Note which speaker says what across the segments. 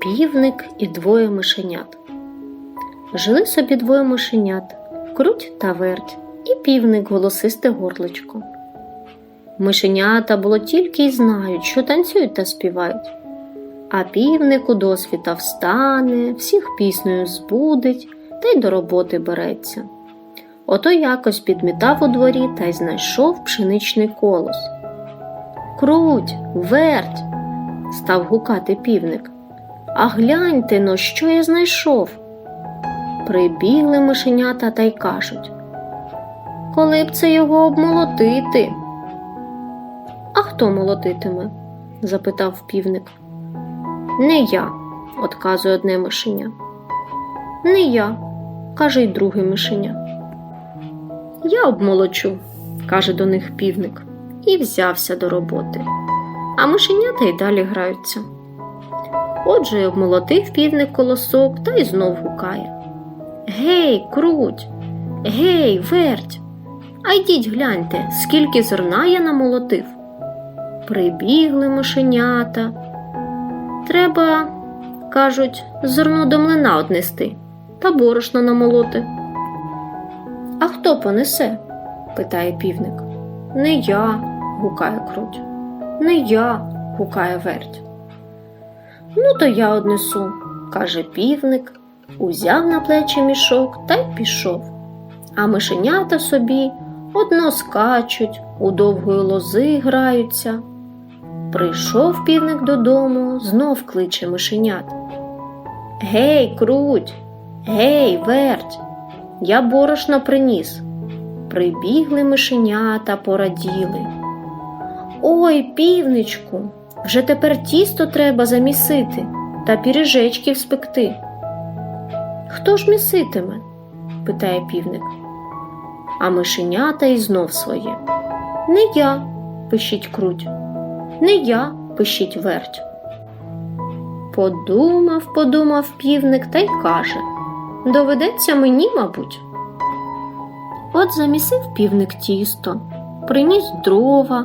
Speaker 1: Півник і двоє мишенят. Жили собі двоє мишенят круть та верть, і півник голосисте горличко. Мишенята було тільки й знають, що танцюють та співають. А півник у досвіта встане, всіх піснею збудить та й до роботи береться. Ото якось підмітав у дворі та й знайшов пшеничний колос. Круть, верть, став гукати півник. А гляньте но, що я знайшов. Прибігли мишенята та й кажуть. Коли б це його обмолотити? А хто молотитиме? запитав півник. Не я, отказує одне мишеня. Не я, каже й друге мишеня. Я обмолочу, каже до них півник, і взявся до роботи. А мишенята й далі граються. Отже, обмолотив півник колосок та й знов гукає. Гей, круть, гей, верть. А йдіть гляньте, скільки зерна я намолотив. Прибігли мишенята. Треба, кажуть, зерно до млина однести та борошно намолоти. А хто понесе? питає півник. Не я, гукає круть. Не я, гукає верть. Ну, то я однесу, каже півник, узяв на плечі мішок та й пішов. А мишенята собі одно скачуть, у довгої лози граються. Прийшов півник додому, знов кличе мишенят. Гей, круть, гей, верть, я борошно приніс. Прибігли мишенята, пораділи. Ой, півничку, вже тепер тісто треба замісити та піріжечків спекти. Хто ж міситиме? питає півник. А мишенята й знов своє. Не я, пишіть круть, не я, пишіть верть. Подумав, подумав півник та й каже Доведеться мені, мабуть. От замісив півник тісто, приніс дрова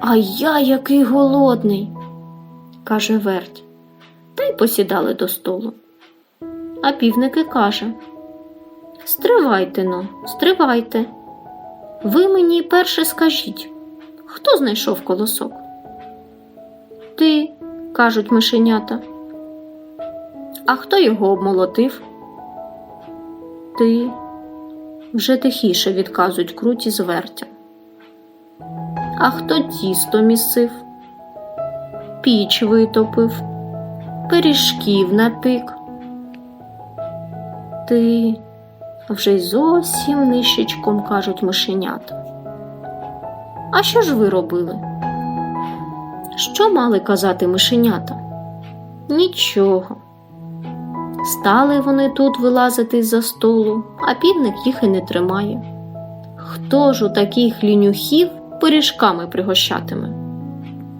Speaker 1: А я який голодний, каже верть, та й посідали до столу. А півники каже Стривайте но, стривайте. Ви мені перше скажіть, хто знайшов колосок? Ти, кажуть мишенята. А хто його обмолотив? Ти вже тихіше відказують круті з вертя. А хто тісто місив, піч витопив, пиріжків напік. Ти вже й зовсім нищечком кажуть мишенята. А що ж ви робили? Що мали казати мишенята? Нічого. Стали вони тут вилазити з-за столу, а півник їх і не тримає. Хто ж у таких лінюхів пиріжками пригощатиме?